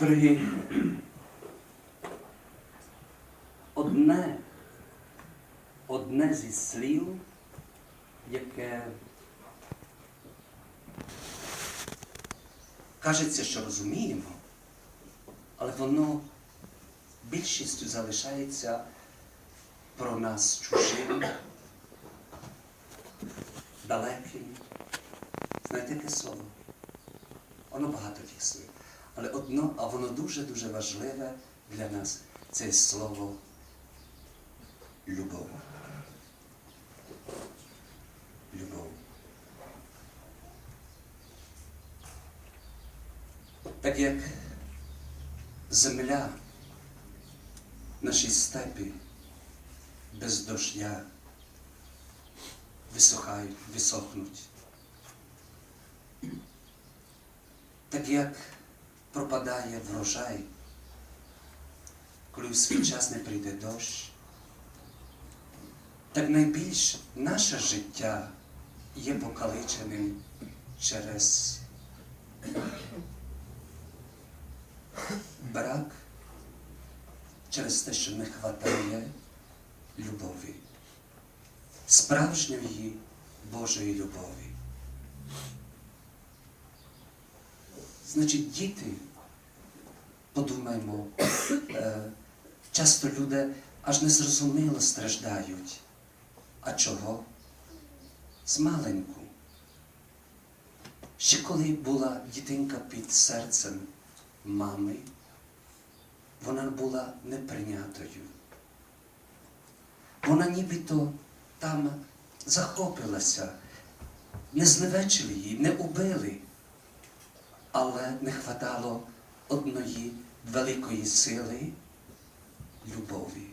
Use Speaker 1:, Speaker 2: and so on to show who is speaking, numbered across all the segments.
Speaker 1: Дорогі, одне, одне зі слів, яке кажеться, що розуміємо, але воно більшістю залишається про нас чужим, далеким. Знаєте, яке слово? Воно багато слів. Але одно, а воно дуже-дуже важливе для нас це слово любов. Любов. Так як земля, наші степи без дождя висохають, висохнуть. Так як пропадає врожай, коли в свій час не прийде дощ, так найбільш наше життя є покаличеним через брак, через те, що не вистачає любові, справжньої Божої любові. Значить, діти, подумаймо, е, часто люди аж незрозуміло страждають. А чого? З маленьку. Ще коли була дітинка під серцем мами, вона була неприйнятою. Вона нібито там захопилася, не зневечили її, не убили але не хватало одної великої сили любові.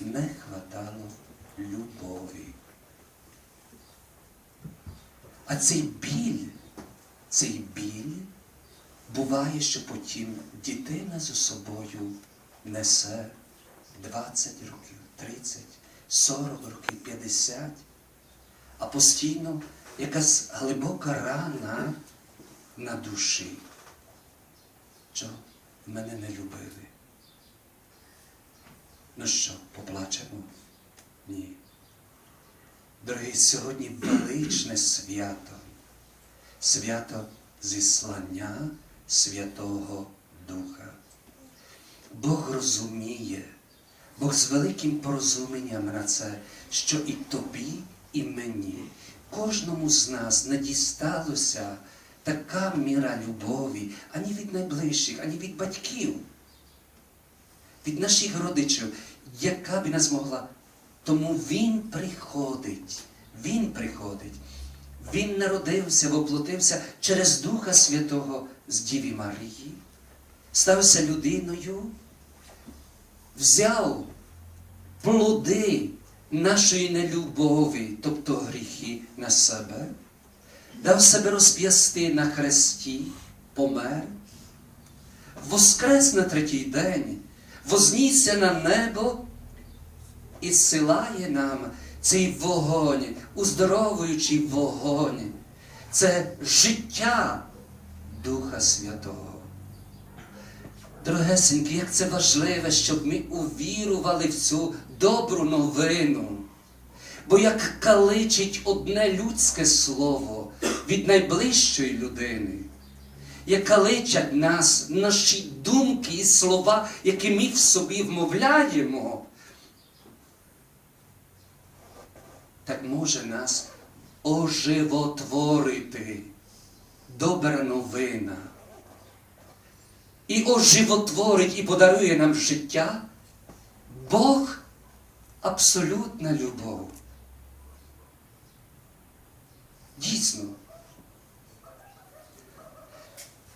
Speaker 1: Не хватало любові. А цей біль, цей біль буває, що потім дитина за собою несе 20 років, 30, 40 років, 50, а постійно якась глибока рана на душі, що мене не любили. Ну що, поплачемо? Ні. Дорогі, сьогодні величне свято, свято зіслання Святого Духа. Бог розуміє, Бог з великим порозумінням на це, що і тобі, і мені, кожному з нас не дісталося така міра любові ані від найближчих, ані від батьків, від наших родичів, яка б не змогла. Тому Він приходить, Він приходить. Він народився, воплотився через Духа Святого з Діві Марії, стався людиною, взяв плоди нашої нелюбові, тобто гріхи на себе дав себе розп'ясти на хресті, помер, воскрес на третій день, вознісся на небо і зсилає нам цей вогонь, уздоровуючий вогонь. Це життя Духа Святого. Дорогесенькі, як це важливо, щоб ми увірували в цю добру новину. Бо як каличить одне людське слово від найближчої людини, як каличать нас, наші думки і слова, які ми в собі вмовляємо, так може нас оживотворити добра новина. І оживотворить і подарує нам життя Бог абсолютна любов. Дійсно,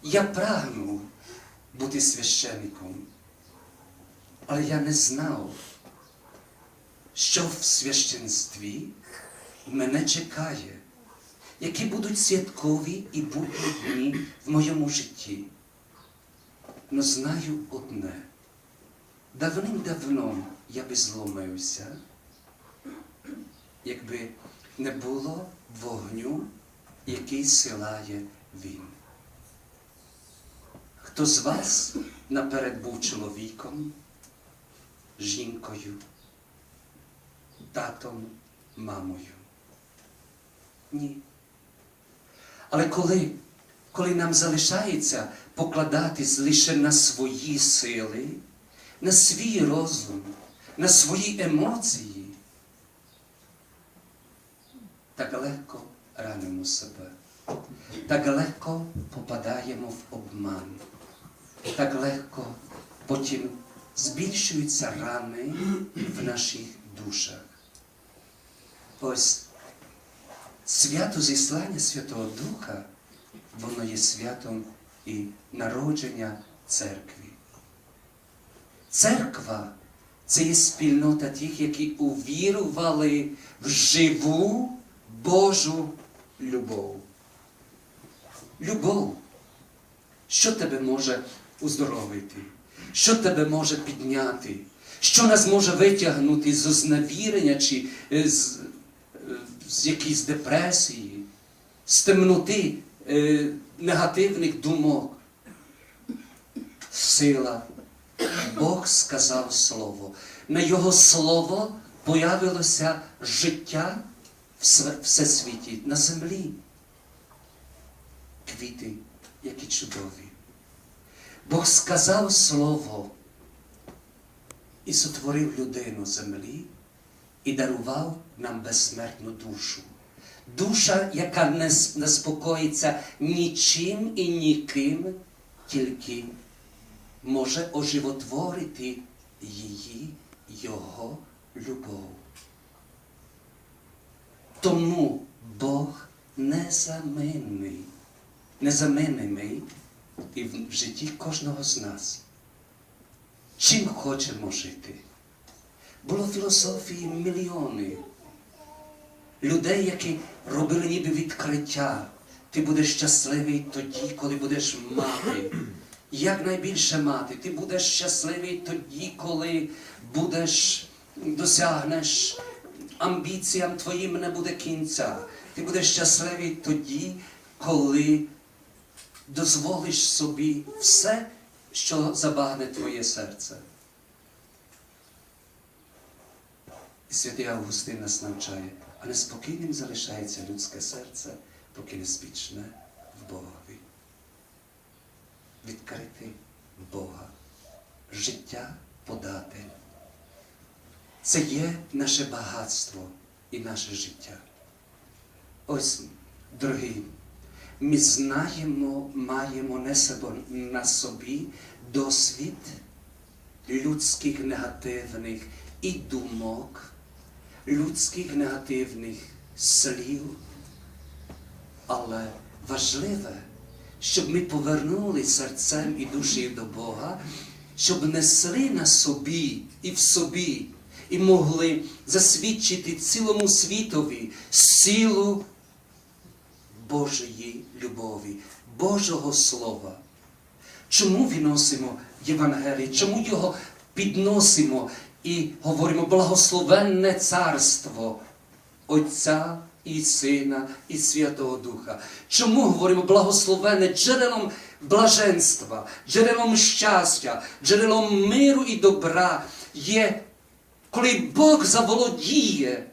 Speaker 1: я прагнув бути священником, але я не знав, що в священстві мене чекає, які будуть святкові і будні дні в моєму житті. Но знаю одне. Давним-давно я би зломився, якби не було вогню, який силає він. Хто з вас наперед був чоловіком, жінкою, татом, мамою? Ні. Але коли, коли нам залишається покладатись лише на свої сили, на свій розум, на свої емоції, так легко ранимо себе, так легко попадаємо в обман, так легко потім збільшуються рани в наших душах. Ось свято зіслання Святого Духа, воно є святом і народження церкви. Церква це є спільнота тих, які увірували в живу Божу любов. Любов, що тебе може уздоровити, що тебе може підняти, що нас може витягнути з ознавірення чи е, з, е, з якоїсь депресії, з темноти е, негативних думок. Сила. Бог сказав Слово. На Його Слово появилося життя всесвіті на землі. Квіти, які чудові. Бог сказав Слово і сотворив людину землі і дарував нам безсмертну душу. Душа, яка не с- спокоїться нічим і ніким, тільки може оживотворити її Його любов. Тому Бог незамінний, незамінний і в житті кожного з нас. Чим хочемо жити? Було філософії мільйони людей, які робили ніби відкриття. Ти будеш щасливий тоді, коли будеш мати. Як найбільше мати. Ти будеш щасливий тоді, коли будеш досягнеш амбіціям твоїм не буде кінця. Ти будеш щасливий тоді, коли дозволиш собі все, що забагне твоє серце. І святий Августин нас навчає, а неспокійним залишається людське серце, поки не спічне в Богові. Відкрити Бога, життя подати. Це є наше багатство і наше життя. Ось, дорогі, ми знаємо, маємо не себе на собі досвід людських негативних і думок, людських негативних слів. Але важливе, щоб ми повернули серцем і душею до Бога, щоб несли на собі і в собі, і могли засвідчити цілому світові силу Божої любові, Божого Слова. Чому виносимо Євангеліє? Чому його підносимо і говоримо благословенне царство Отця і Сина і Святого Духа? Чому говоримо благословенне джерелом блаженства, джерелом щастя, джерелом миру і добра є, коли Бог заволодіє,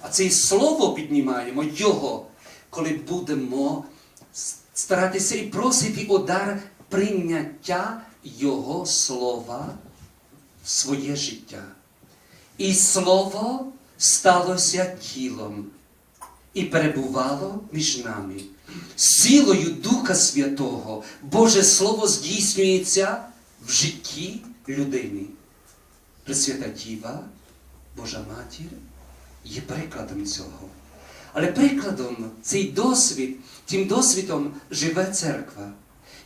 Speaker 1: а це і слово піднімаємо Його, коли будемо старатися і просити о дар прийняття Його слова в своє життя. І слово сталося тілом і перебувало між нами. Силою Духа Святого Боже Слово здійснюється в житті людини. Пресвята Діва, Божа Матір, є прикладом цього. Але прикладом цей досвід, тим досвідом живе церква.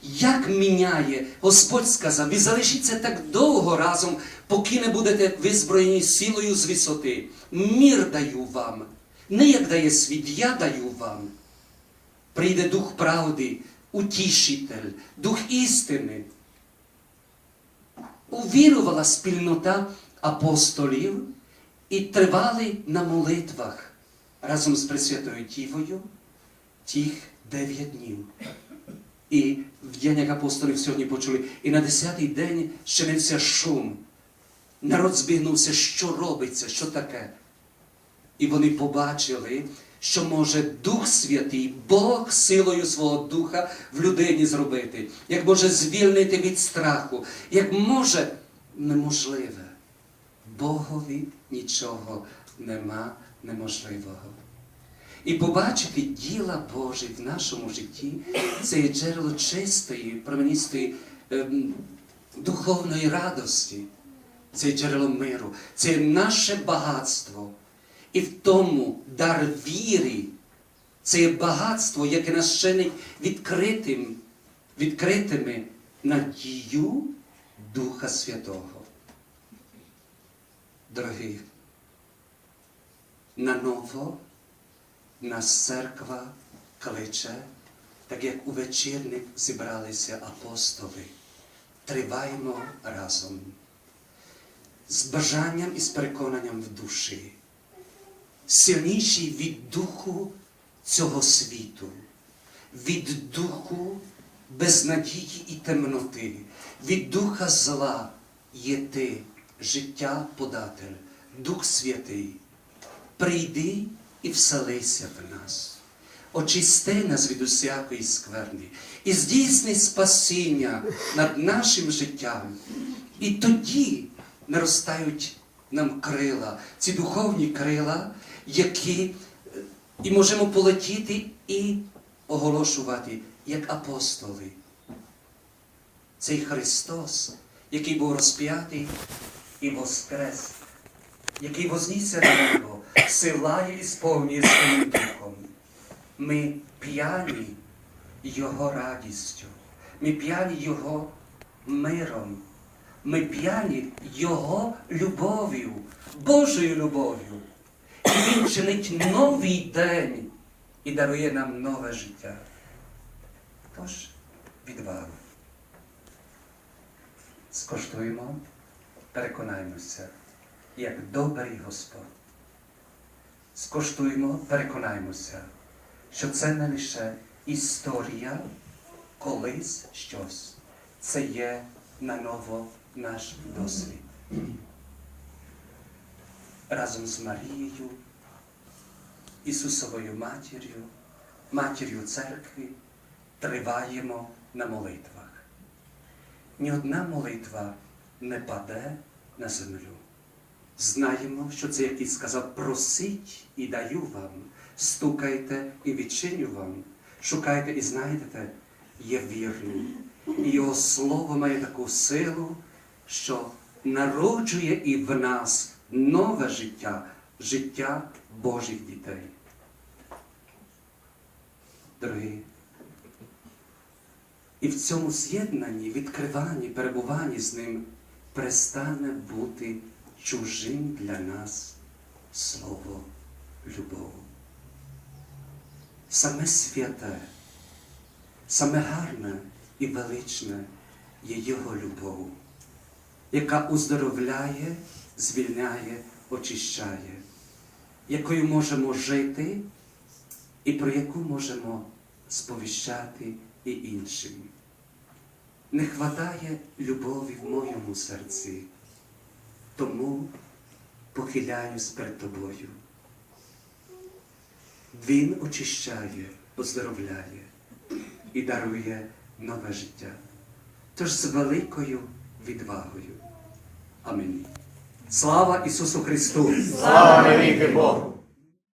Speaker 1: Як міняє, Господь сказав, ви залишіться так довго разом, поки не будете визброєні силою з висоти. Мір даю вам, не як дає світ, я даю вам. Прийде Дух правди, утішитель, Дух істини. Увірувала спільнота апостолів і тривали на молитвах разом з Пресвятою Дівою тих дев'ять днів. І в діяннях апостолів сьогодні почули. І на десятий день щинився шум. Народ збігнувся, що робиться, що таке. І вони побачили, що може Дух Святий, Бог силою свого Духа в людині зробити, як може звільнити від страху, як може неможливе. Богові нічого нема неможливого. І побачити діла Божі в нашому житті це є джерело чистої, променістої ем, духовної радості, це є джерело миру, це є наше багатство. І в тому дар віри, це є багатство, яке нас чинить відкритим, відкритими на дію Духа Святого. Дорогі, на ново нас церква кличе, так як у вечірник зібралися апостоли. Триваємо разом з бажанням і з переконанням в душі, сильніші від духу цього світу, від духу безнадії і темноти, від духа зла є ти, життя податель, Дух Святий. Прийди і вселися в нас. Очисти нас від усякої скверни і здійсни спасіння над нашим життям. І тоді наростають нам крила, ці духовні крила, які е, і можемо полетіти і оголошувати, як апостоли. Цей Христос, який був розп'ятий і воскрес, який вознісся на небо, силає і сповнює своїм духом. Ми п'яні Його радістю, ми п'яні Його миром, ми п'яні Його любов'ю, Божою любов'ю. І Він чинить новий день і дарує нам нове життя. Тож відвагу. Скоштуємо, переконаємося, як добрий Господь. Скоштуємо, переконаємося, що це не лише історія, колись щось. Це є наново наш досвід. Разом з Марією, Ісусовою матір'ю, матір'ю церкви триваємо на молитвах. Ні одна молитва не паде на землю. Знаємо, що це який сказав, просіть і даю вам, стукайте і відчиню вам, шукайте і знайдете, є вірний. І його слово має таку силу, що народжує і в нас нове життя, життя Божих дітей. Дорогі, і в цьому з'єднанні, відкриванні, перебуванні з ним перестане бути чужим для нас слово любов. Саме святе, саме гарне і величне є Його любов, яка уздоровляє, звільняє, очищає, якою можемо жити і про яку можемо сповіщати і іншим. Не хватає любові в моєму серці, тому похиляюсь перед тобою. Він очищає, оздоровляє і дарує нове життя. Тож з великою відвагою. Амінь. Слава Ісусу Христу!
Speaker 2: Слава навіки Богу!